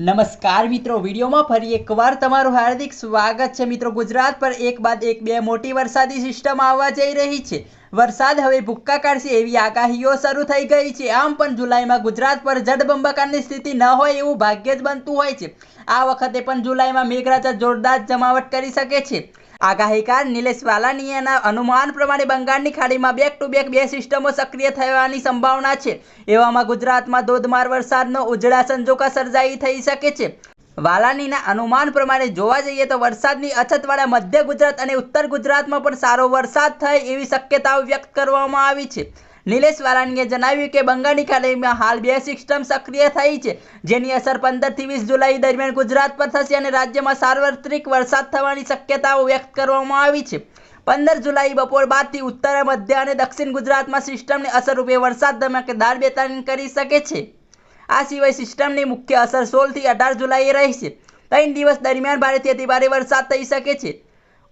નમસ્કાર મિત્રો, વિડીયોમાં ફરી એકવાર તમારું હાર્દિક સ્વાગત છે. મિત્રો, ગુજરાત પર એક બાદ એક બે મોટી વરસાદી સિસ્ટમ આવવા જઈ રહી છે. વરસાદ હવે ભૂક્કા કાઢશે એવી આગાહીઓ શરૂ થઈ ગઈ છે. આમ પણ જુલાઈમાં ગુજરાત પર જડબંબાકારની સ્થિતિ ન હોય એવું ભાગ્ય જ બનતું હોય છે. આ વખતે પણ જુલાઈમાં મેઘરાજા જોરદાર જમાવટ કરી શકે છે. આગાહીકાર નિલેશ વાલાનીયના અનુમાન પ્રમાણે બંગાળની ખાડીમાં બેક ટુ બેક બે સિસ્ટમો સક્રિય થવાની સંભાવના છે. એવામાં ગુજરાતમાં ધોધમાર વરસાદનો ઉજળા સંજોગા સર્જાઈ થઈ શકે છે. વાલાનીના અનુમાન પ્રમાણે જોવા જઈએ તો વરસાદની અછતવાળા મધ્ય ગુજરાત અને ઉત્તર ગુજરાતમાં પણ સારો વરસાદ થાય એવી શક્યતાઓ વ્યક્ત કરવામાં આવી છે. નિલેશ વારાણીએ જણાવ્યું કે બંગાળની ખાડીમાં હાલ બે સિસ્ટમ સક્રિય થઈ છે, જેની અસર પંદરથી વીસ જુલાઈ દરમિયાન ગુજરાત પર થશે અને રાજ્યમાં સાર્વત્રિક વરસાદ થવાની શક્યતાઓ વ્યક્ત કરવામાં આવી છે. પંદર જુલાઈ બપોર બાદથી ઉત્તર, મધ્ય અને દક્ષિણ ગુજરાતમાં સિસ્ટમની અસરરૂપે વરસાદ ધમાકેદાર બેતાન કરી શકે છે. આ સિવાય સિસ્ટમની મુખ્ય અસર સોળથી અઢાર જુલાઈએ રહેશે. ત્રણ દિવસ દરમિયાન ભારેથી અતિ ભારે વરસાદ થઈ શકે છે.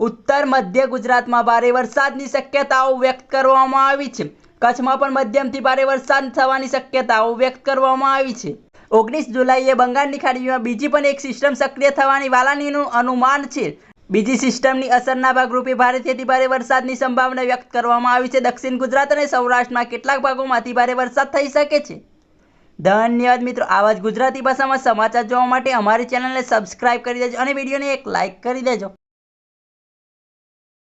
ઉત્તર, મધ્ય ગુજરાતમાં ભારે વરસાદની શક્યતાઓ વ્યક્ત કરવામાં આવી છે. કચ્છમાં પણ મધ્યમથી ભારે વરસાદ થવાની શક્યતાઓ વ્યક્ત કરવામાં આવી છે. ઓગણીસ જુલાઈએ બંગાળની ખાડીમાં બીજી પણ એક સિસ્ટમ સક્રિય થવાની વાલાનીનું અનુમાન છે. બીજી સિસ્ટમની અસરના ભાગરૂપે ભારેથી ભારે વરસાદની સંભાવના વ્યક્ત કરવામાં આવી છે. દક્ષિણ ગુજરાત અને સૌરાષ્ટ્રના કેટલાક ભાગોમાં અતિ ભારે વરસાદ થઈ શકે છે. ધન્યવાદ મિત્રો. આવા જ ગુજરાતી ભાષામાં સમાચાર જોવા માટે અમારી ચેનલને સબસ્ક્રાઇબ કરી દેજો અને વિડીયોને એક લાઇક કરી દેજો.